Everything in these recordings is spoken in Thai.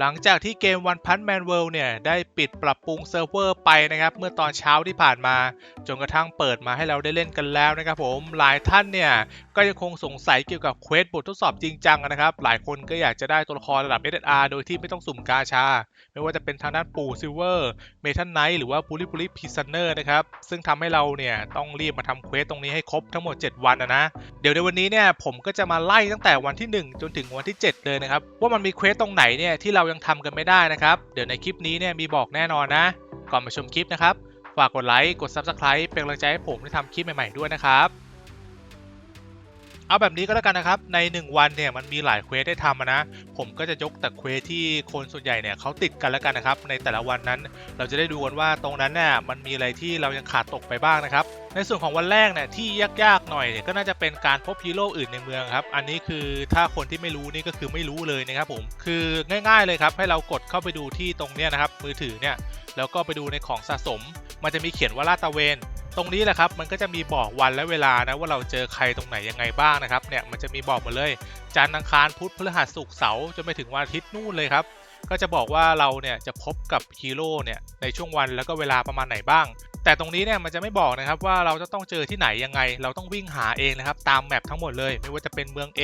หลังจากที่เกม One Punch Man World เนี่ย ได้ปิดปรับปรุงเซิร์ฟเวอร์ไปนะครับ เมื่อตอนเช้าที่ผ่านมา จนกระทั่งเปิดมาให้เราได้เล่นกันแล้วนะครับผม หลายท่านเนี่ย ก็ยังคงสงสัยเกี่ยวกับเควสบททดสอบจริงจังนะครับ หลายคนก็อยากจะได้ตัวละครระดับ SSR โดยที่ไม่ต้องสุ่มกาชา ไม่ว่าจะเป็นทางด้านปู่ซิลเวอร์เมทัลไนท์หรือว่าปูริปูริพิซันเนอร์นะครับ ซึ่งทำให้เราเนี่ยต้องรีบมาทำเควสตรงนี้ให้ครบทั้งหมด 7 วันนะนะ เดี๋ยวในวันนี้เนี่ยผมก็จะมาไล่ตั้งแต่วันที่ 1 จนถึงวันที่ 7 เลยนะครับว่ามันมีเควสตรงไหนเนี่ยที่เรายังทำกันไม่ได้นะครับ เดี๋ยวในคลิปนี้เนี่ยมีบอกแน่นอนนะ ก่อนมาชมคลิปนะครับ ฝากกดไลค์ กด Subscribe เป็นกำลังใจให้ผมได้ทำคลิปใหม่ๆด้วยนะครับ เอาแบบนี้ก็แล้วกันนะครับ ใน 1 วันเนี่ยมันมีหลายเควสได้ทำนะ ผมก็จะยกแต่เควสที่คนส่วนใหญ่เนี่ยเขาติดกันแล้วกันนะครับ ในแต่ละวันนั้น เราจะได้ดูกันว่าตรงนั้นเนี่ยมันมีอะไรที่เรายังขาดตกไปบ้างนะครับ ในส่วนของวันแรกเนี่ยที่ยากๆหน่อยเนี่ยก็น่าจะเป็นการพบฮีโร่อื่นในเมืองครับ อันนี้คือถ้าคนที่ไม่รู้นี่ก็คือไม่รู้เลยนะครับผม คือง่าย ๆเลยครับให้เรากดเข้าไปดูที่ตรงเนี้ยนะครับมือถือเนี่ยแล้วก็ไปดูในของสะสม มันจะมีเขียนว่าลาดตะเวน ตรงนี้แหละครับมันก็จะมีบอกวันและเวลานะว่าเราเจอใครตรงไหนยังไงบ้างนะครับเนี่ยมันจะมีบอกหมาเลยจันทร์อังคารพุธพฤหัสศุกร์เสาร์จนไปถึงวันอาทิตย์นู่นเลยครับก็จะบอกว่าเราเนี่ยจะพบกับฮีโร่เนี่ยในช่วงวันแล้วก็เวลาประมาณไหนบ้าง แต่ตรงนี้เนี่ยมันจะไม่บอกนะครับว่าเราจะต้องเจอที่ไหนยังไง เราต้องวิ่งหาเองนะครับตามแมปทั้งหมดเลย ไม่ว่าจะเป็นเมือง A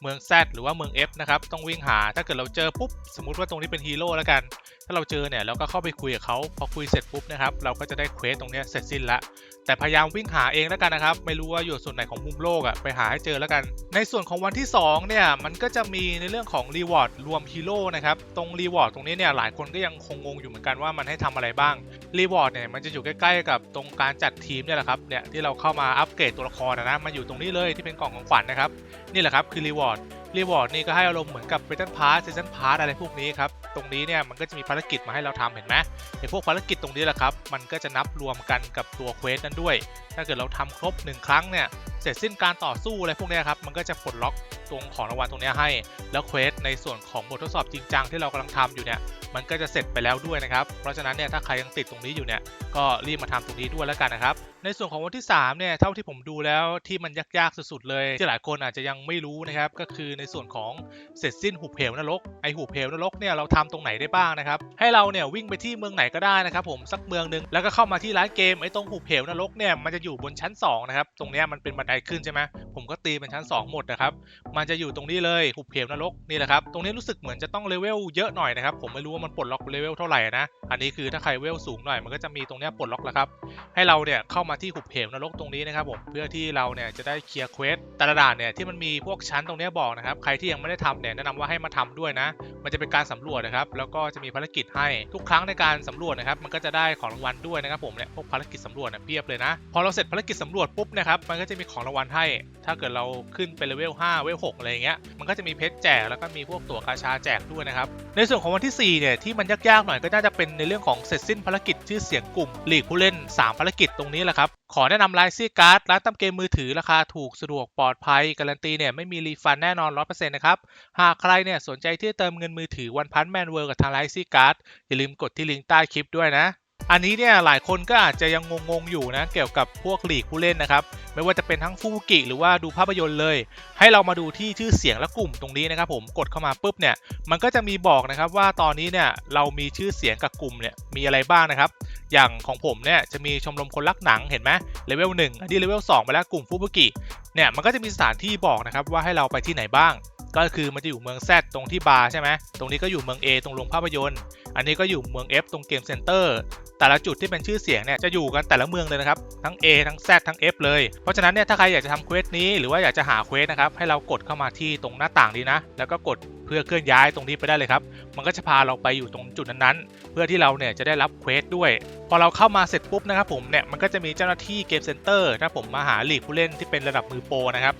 เมือง Z หรือว่าเมือง F นะครับต้องวิ่งหาถ้าเกิดเราเจอปุ๊บสมมติว่าตรงนี้เป็นฮีโร่แล้วกัน ถ้าเราเจอเนี่ยเราก็เข้าไปคุยกับเขาพอคุยเสร็จปุ๊บนะครับเราก็จะได้เควสตรงนี้เสร็จสิ้นละแต่พยายามวิ่งหาเองแล้วกันนะครับไม่รู้ว่าอยู่ส่วนไหนของมุมโลกอะไปหาให้เจอแล้วกัน ในส่วนของวันที่2เนี่ยมันก็จะมีในเรื่องของรีวอร์ดรวมฮีโร่นะครับตรงรีวอร์ดตรงนี้เนี่ยหลายคนก็ยังคงงงอยู่เหมือนกันว่ามันให้ทำอะไรบ้างรีวอร์ดเนี่ยมันจะอยู่ใกล้ๆกับตรงการจัดทีมเนี่ยแหละครับเนี่ยที่เราเข้ามาอัปเกรดตัวละครนะนะมันอยู่ตรงนี้เลยที่เป็นกล่องของขวัญนะครับนี่แหละครับคือรีวอร์ดรีวอร์ดนี่ก็ให้อารมณ์เหมือนกับเ a ท t พาร์ s ซีซันพาร์อะไรพวกนี้ครับตรงนี้เนี่ยมันก็จะมีภารกิจมาให้เราทำเห็นไหมไอ้พวกภารกิจตรงนี้แหละครับมันก็จะนับรวมกันกับตัวเควสนั้นด้วย ถ้าเกิดเราทำครบ 1 ครั้งเนี่ยเสร็จสิ้นการต่อสู้อะไรพวกนี้ครับมันก็จะปลดล็อกตรงของรางวัลตรงนี้ให้ แล้วเควสในส่วนของบททดสอบจริงจังที่เรากำลังทำอยู่เนี่ยมันก็จะเสร็จไปแล้วด้วยนะครับ เพราะฉะนั้นเนี่ยถ้าใครยังติดตรงนี้อยู่เนี่ยก็รีบมาทำตรงนี้ด้วยแล้วกันนะครับ ในส่วนของวันที่3เนี่ยเท่าที่ผมดูแล้วที่มันยากๆสุดๆเลยที่หลายคนอาจจะยังไม่รู้นะครับก็คือในส่วนของเสร็จสิ้นหุบเหวนรกไอหุบเหวนรกเนี่ยเราทำตรงไหนได้บ้างนะครับให้เราเนี่ยวิ่งไปที่เมืองไหนก็ได้นะครับผมสักเมืองหนึงแล้วก็เข้ามาที่ร้านเกมไอตรงหุบเหวนรกเนี่ยมันจะอยู่บนชั้น2นะครับตรงเนี้ยมันเป็นบันไดขึ้นใช่ไหมผมก็ตีเป็นชั้น 2 หมดนะครับมันจะอยู่ตรงนี้เลยหุบเหวนรกนี่แหละครับ ตรงนี้รู้สึกเหมือนจะต้องเลเวลเยอะหน่อยนะครับ ผมไม่รู้ว่ามันปลดล็อกเลเวลเท่าไหร่นะ อันนี้คือถ้าใครเวลสูงหน่อยมันก็จะมีตรงนี้ปลดล็อกแล้วครับ ให้เราเนี่ยเข้ามาที่หุบเหวนรกตรงนี้นะครับผมเพื่อที่เราเนี่ยจะได้เคลียร์เควสแต่ละด่านเนี่ยที่มันมีพวกชั้นตรงนี้บอกนะครับใครที่ยังไม่ได้ทำเนี่ยแนะนำว่าให้มาทำด้วยนะ มันจะเป็นการสำรวจนะครับแล้วก็จะมีภารกิจให้ทุกครั้งในการสำรวจนะครับมันก็จะได้ของรางวัลด้วยนะครับผมเนี่ยพวกภารกิจสำรวจเนี่ยเพียบเลยนะ พอเราเสร็จภารกิจสำรวจปุ๊บนะครับมันก็จะมีของรางวัลให้ ถ้าเกิดเราขึ้นไปเลเวล5เลเวล6อะไรเงี้ยมันก็จะมีเพชรแจกแล้วก็มีพวกตั๋วกาชาแจกด้วยนะครับในส่วนของวันที่ 4 เนี่ยที่มันยากๆหน่อยก็น่าจะเป็นในเรื่องของเสร็จสิ้นภารกิจชื่อเสียงกลุ่มหลีกผู้เล่น 3 ภารกิจตรงนี้แหละครับขอแนะนำไลซี่การ์ดร้านตั้มเกมมือถือราคาถูกสะดวกปลอดภัยการันตีเนี่ยไม่มีรีฟันแน่นอน 100%นะครับ หากใครเนี่ยสนใจที่จะเติมเงินมือถือวันพันแมนเวิร์กับทางไลซี่การ์ดอย่าลืมกดที่ลิงก์ใต้คลิปด้วยนะ อันนี้เนี่ยหลายคนก็อาจจะยังงงๆอยู่นะเกี่ยวกับพวกหลีกผู้เล่นนะครับ ไม่ว่าจะเป็นทั้งฟูกิหรือว่าดูภาพยนตร์เลย ให้เรามาดูที่ชื่อเสียงและกลุ่มตรงนี้นะครับผมกดเข้ามาปุ๊บเนี่ยมันก็จะมีบอกนะครับว่าตอนนี้เนี่ยเรามีชื่อเสียงกับกลุ่มเนี่ยมีอะไรบ้างนะครับ อย่างของผมเนี่ยจะมีชมรมคนรักหนังเห็นไหมเลเวลหนึ่งอันนี้เลเวลสองไปแล้วกลุ่มฟูบุกิเนี่ยมันก็จะมีสถานที่บอกนะครับว่าให้เราไปที่ไหนบ้าง ก็คือมันจะอยู่เมือง Z ตรงที่บาร์ใช่ไหมตรงนี้ก็อยู่เมือง A ตรงโรงภาพยนตร์ อันนี้ก็อยู่เมือง F ตรงเกมเซ็นเตอร์แต่ละจุดที่เป็นชื่อเสียงเนี่ยจะอยู่กันแต่ละเมืองเลยนะครับ ทั้ง A ทั้ง Z ทั้ง F เลย เพราะฉะนั้นเนี่ยถ้าใครอยากจะทำเควสนี้หรือว่าอยากจะหาเควสนะครับให้เรากดเข้ามาที่ตรงหน้าต่างนี้นะ แล้วก็กดเพื่อเคลื่อนย้ายตรงนี้ไปได้เลยครับ มันก็จะพาเราไปอยู่ตรงจุดนั้นๆ เพื่อที่เราเนี่ยจะได้รับเควสด้วย พอเราเข้ามาเสร็จปุ๊บนะครับผมเนี่ยมันก็จะมีเจ้าหน้าที่เกมเซ็นเตอร์ถ้าผมมาหาลีกผู้เล่นที่เป็นระดับมือโปรนะครับ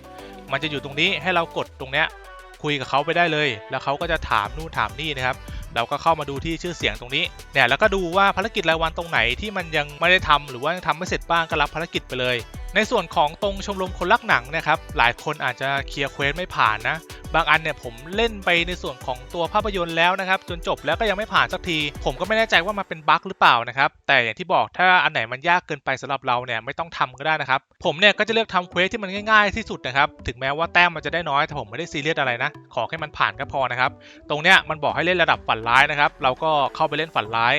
มันจะอยู่ตรงนี้ให้เรากดตรงเนี้ย คุยกับเขาไปได้เลย แล้วเขาก็จะถามนู่นถามนี่นะครับ เราก็เข้ามาดูที่ชื่อเสียงตรงนี้เนี่ยแล้วก็ดูว่าภารกิจรายวันตรงไหนที่มันยังไม่ได้ทำหรือว่ายังทำไม่เสร็จบ้างก็รับภารกิจไปเลย ในส่วนของตรงชมรมคนรักหนังนะครับ หลายคนอาจจะเคลียร์เควสไม่ผ่านนะ บางอันเนี่ยผมเล่นไปในส่วนของตัวภาพยนตร์แล้วนะครับ จนจบแล้วก็ยังไม่ผ่านสักที ผมก็ไม่แน่ใจว่ามันเป็นบั๊กหรือเปล่านะครับ แต่อย่างที่บอกถ้าอันไหนมันยากเกินไปสำหรับเราเนี่ยไม่ต้องทำก็ได้นะครับ ผมเนี่ยก็จะเลือกทำเควสที่มันง่ายๆที่สุดนะครับ ถึงแม้ว่าแต้มมันจะได้น้อยแต่ผมไม่ได้ซีเรียสอะไรนะ ขอแค่มันผ่านก็พอนะครับ ตรงเนี้ยมันบอกให้เล่นระดับฝันร้ายนะครับ เราก็เข้าไปเล่นฝันร้าย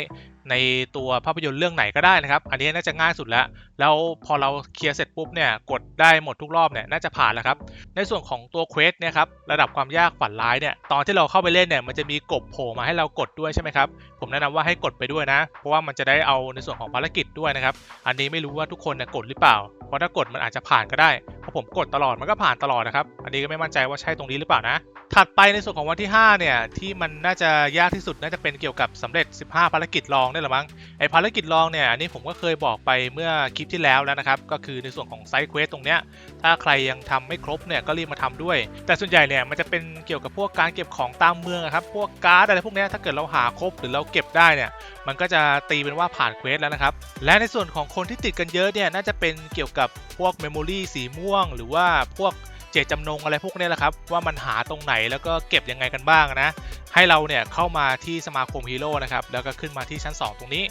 ในตัวภาพยนตร์เรื่องไหนก็ได้นะครับ อันนี้น่าจะง่ายสุดแล้ว แล้วพอเราเคลียร์เสร็จปุ๊บเนี่ยกดได้หมดทุกรอบเนี่ยน่าจะผ่านแล้วครับ ในส่วนของตัวเควสเนี่ยครับระดับความยากฝันร้ายเนี่ยตอนที่เราเข้าไปเล่นเนี่ยมันจะมีกบโผล่มาให้เรากดด้วยใช่ไหมครับ ผมแนะนำว่าให้กดไปด้วยนะ เพราะว่ามันจะได้เอาในส่วนของภารกิจด้วยนะครับ อันนี้ไม่รู้ว่าทุกคนเนี่ยกดหรือเปล่า เพราะถ้ากดมันอาจจะผ่านก็ได้เพราะผมกดตลอดมันก็ผ่านตลอดนะครับ อันนี้ก็ไม่มั่นใจว่าใช่ตรงนี้หรือเปล่านะถัดไปในส่วนของวันที่ 5 เนี่ยที่มันน่าจะยากที่สุดน่าจะเป็นเกี่ยวกับสำเร็จ 15 ภารกิจรองนี่แหละมั้งไอภารกิจรองเนี่ยอันนี้ผมก็เคยบอกไปเมื่อคลิปที่แล้วแล้วนะครับ ก็คือในส่วนของไซด์เควสตรงเนี้ยถ้าใครยังทำไม่ครบเนี่ยก็รีบมาทำด้วย แต่ส่วนใหญ่เนี่ยมันจะเป็นเกี่ยวกับพวกการเก็บของตามเมืองครับพวกการ์ดอะไรพวกเนี้ยถ้าเกิดเราหาครบหรือเราเก็บได้เนี่ยมันก็จะตีเป็นว่าผ่านเควสแล้วนะครับ และในส่วนของคนที่ติดกันเยอะเนี่ยน่าจะเป็นเกี่ยวกับพวกเมมโมรีสีม่วง หรือว่าพวก จตจำนงอะไรพวกนี้แหละครับ ว่ามันหาตรงไหนแล้วก็เก็บยังไงกันบ้างนะ ให้เราเนี่ยเข้ามาที่สมาคมฮีโร่นะครับแล้วก็ขึ้นมาที่ชั้น 2 ตรงนี้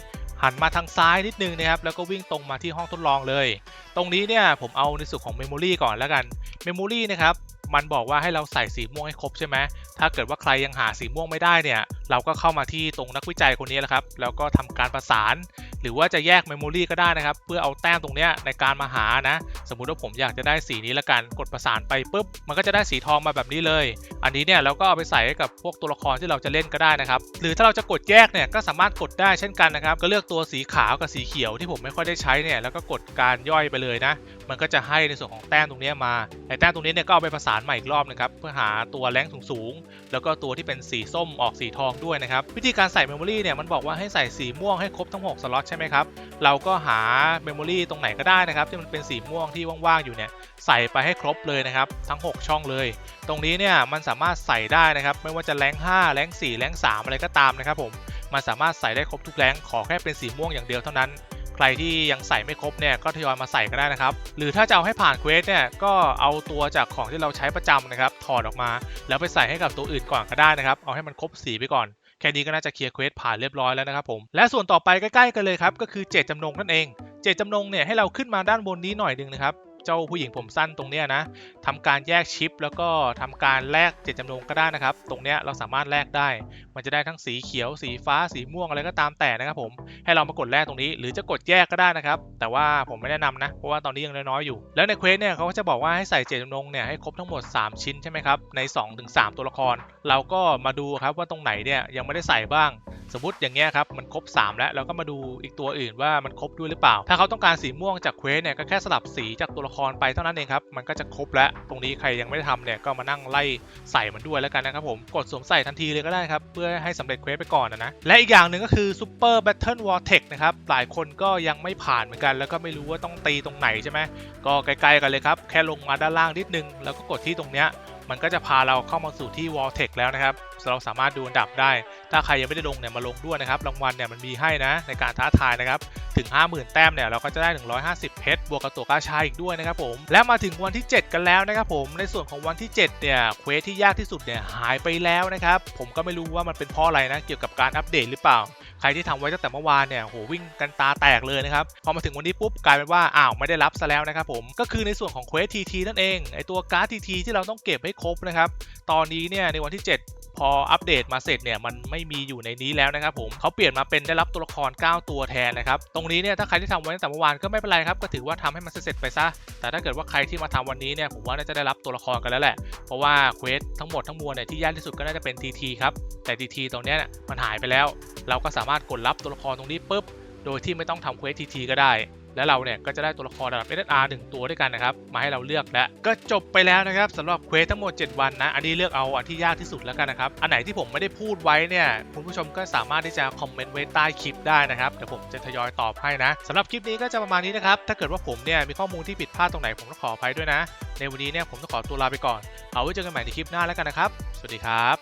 หันมาทางซ้ายนิดนึงนะครับแล้วก็วิ่งตรงมาที่ห้องทดลองเลย ตรงนี้เนี่ยผมเอาในส่วนของเมมโมรีก่อนแล้วกันเมมโมรีนะครับมันบอกว่าให้เราใส่สีม่วงให้ครบใช่ไหม ถ้าเกิดว่าใครยังหาสีม่วงไม่ได้เนี่ย เราก็เข้ามาที่ตรงนักวิจัยคนนี้แหละครับ แล้วก็ทำการประสาน หรือว่าจะแยกเมมโมรีก็ได้นะครับ เพื่อเอาแต้มตรงเนี้ยในการมาหานะ สมมุติว่าผมอยากจะได้สีนี้ละกัน กดประสานไปปุ๊บ มันก็จะได้สีทองมาแบบนี้เลย อันนี้เนี่ยเราก็เอาไปใส่ให้กับพวกตัวละครที่เราจะเล่นก็ได้นะครับ หรือถ้าเราจะกดแยกเนี่ยก็สามารถกดได้เช่นกันนะครับ ก็เลือกตัวสีขาวกับสีเขียวที่ผมไม่ค่อยได้ใช้เนี่ย แล้วก็กดการย่อยไปเลยนะ มันก็จะให้ในส่วนของแต้มตรงนี้มา ไอ้แต้มตรงนี้เนี่ยก็เอาไปประสานใหม่อีกรอบนะครับ เพื่อหาตัวแรงสูงๆ แล้วก็ตัวที่เป็นสีส้มออกสีทองด้วยนะครับ วิธีการใส่เมมโมรีเนี่ยมันบอกว่าให้ใส่สีม่วงให้ครบทั้ง 6 สล็อตใช่ช่ไหมครับ เราก็หาเมมโมรีตรงไหนก็ได้นะครับ ที่มันเป็นสีม่วงที่ว่างๆอยู่เนี่ยใส่ไปให้ครบเลยนะครับ ทั้ง 6 ช่องเลย ตรงนี้เนี่ยมันสามารถใส่ได้นะครับ ไม่ว่าจะแรง5แรง4แรง3 อะไรก็ตามนะครับผมมันสามารถใส่ได้ครบทุกแรงขอแค่เป็นสีม่วงอย่างเดียวเท่านั้นใครที่ยังใส่ไม่ครบเนี่ยก็ทยอยมาใส่ก็ได้นะครับ หรือถ้าจะเอาให้ผ่านเควสเนี่ยก็เอาตัวจากของที่เราใช้ประจำนะครับ ถอดออกมา แล้วไปใส่ให้กับตัวอื่นก่อนก็ได้นะครับ เอาให้มันครบสีไปก่อน แค่นี้ก็น่าจะเคลียร์เควสผ่านเรียบร้อยแล้วนะครับผม และส่วนต่อไปใกล้ๆกันเลยครับก็คือเจตจำนงนั่นเอง เจตจำนงเนี่ยให้เราขึ้นมาด้านบนนี้หน่อยหนึงนะครับ เจ้าผู้หญิงผมสั้นตรงเนี้ยนะทำการแยกชิป แล้วก็ทำการแลกเจตจำนงก็ได้นะครับ ตรงเนี้ยเราสามารถแลกได้ มันจะได้ทั้งสีเขียว สีฟ้า สีม่วงอะไรก็ตามแต่นะครับผมให้เรามากดแลกตรงนี้ หรือจะกดแยกก็ได้นะครับ แต่ว่าผมไม่แนะนำนะ เพราะว่าตอนนี้ยังน้อยๆอยู่ แล้วในเควสเนี่ยเขาก็จะบอกว่าให้ใส่เจตจำนงเนี่ยให้ครบทั้งหมด 3 ชิ้นใช่ไหมครับ ใน 2-3 ตัวละคร เราก็มาดูครับว่าตรงไหนเนี่ยยังไม่ได้ใส่บ้าง สมมติอย่างเงี้ยครับมันครบ 3 แล้วเราก็มาดูอีกตัวอื่นว่ามันครบด้วยหรือเปล่า ถ้าเขาต้องการสีม่วงจากเควสเนี่ยก็แค่สลับสีจากตัวละครไปเท่านั้นเองครับ มันก็จะครบแล้ว ตรงนี้ใครยังไม่ได้ทำเนี่ยก็มานั่งไล่ใส่มันด้วยแล้วกันนะครับผมกดสวมใส่ทันทีเลยก็ได้ครับ เพื่อให้สำเร็จเควสไปก่อนนะ และอีกอย่างหนึ่งก็คือ Super Battle Vortex นะครับ หลายคนก็ยังไม่ผ่านเหมือนกัน แล้วก็ไม่รู้ว่าต้องตีตรงไหนใช่ไหมก็ใกล้ๆกันเลยครับ แค่ลงมาด้านล่างนิดนึง แล้วก็กดที่ตรงเนี้ยมันก็จะพาเราเข้ามาสู่ที่ Vortex แล้วนะครับ เราสามารถดูอันดับได้ ถ้าใครยังไม่ได้ลงเนี่ยมาลงด้วยนะครับ รางวัลเนี่ยมันมีให้นะในการท้าทายนะครับ ถึง 50,000 แต้มเนี่ยเราก็จะได้ 150 เพชรบวกกับตัวกาชาอีกด้วยนะครับผมและมาถึงวันที่ 7 กันแล้วนะครับผมในส่วนของวันที่ 7 เนี่ยเควสที่ยากที่สุดเนี่ยหายไปแล้วนะครับผมก็ไม่รู้ว่ามันเป็นเพราะอะไรนะเกี่ยวกับการอัปเดตหรือเปล่าใครที่ทำไว้ตั้งแต่เมื่อวานเนี่ยโหวิ่งกันตาแตกเลยนะครับ พอมาถึงวันนี้ปุ๊บกลายเป็นว่า อ้าว ไม่ได้รับซะแล้วนะครับผม ก็คือในส่วนของเควสทีทีนั่นเอง ไอตัวการ์ดทีทีที่เราต้องเก็บให้ครบนะครับ ตอนนี้เนี่ยในวันที่ 7 พออัปเดตมาเสร็จเนี่ยมันไม่มีอยู่ในนี้แล้วนะครับผมเขาเปลี่ยนมาเป็นได้รับตัวละคร 9 ตัวแทนนะครับตรงนี้เนี่ยถ้าใครที่ทำไว้ตั้งแต่เมื่อวานก็ไม่เป็นไรครับก็ถือว่าทำให้มันเสร็จไปซะแต่ถ้าเกิดว่าใครที่มาทำวันนี้เนี่ยผมว่าน่าจะได้รับตัวละครกันแล้วแหละเพราะว่าเควสทั้งหมดทั้งมวลเนี่ยที่ยากที่สุดก็น่าจะเป็น TT ครับแต่ TT ตรงเนี้ยเนี่ยมันหายไปแล้ว เราก็สามารถกดรับตัวละครตรงนี้ปุ๊บโดยที่ไม่ต้องทำเควส TT ก็ได้ แล้วเราเนี่ยก็จะได้ตัวละครระดับ SSR 1ตัวด้วยกันนะครับมาให้เราเลือกและก็จบไปแล้วนะครับสำหรับเควสทั้งหมด 7 วันนะอันนี้เลือกเอาอันที่ยากที่สุดแล้วกันนะครับอันไหนที่ผมไม่ได้พูดไว้เนี่ยคุณผู้ชมก็สามารถที่จะคอมเมนต์ไว้ใต้คลิปได้นะครับเดี๋ยวผมจะทยอยตอบให้นะสำหรับคลิปนี้ก็จะประมาณนี้นะครับถ้าเกิดว่าผมเนี่ยมีข้อมูลที่ผิดพลาดตรงไหนผมต้องขออภัยด้วยนะ ในวันนี้เนี่ยผมต้องขอตัวลาไปก่อน เอาไว้เจอกันใหม่ในคลิปหน้าแล้วกันนะครับ สวัสดีครับ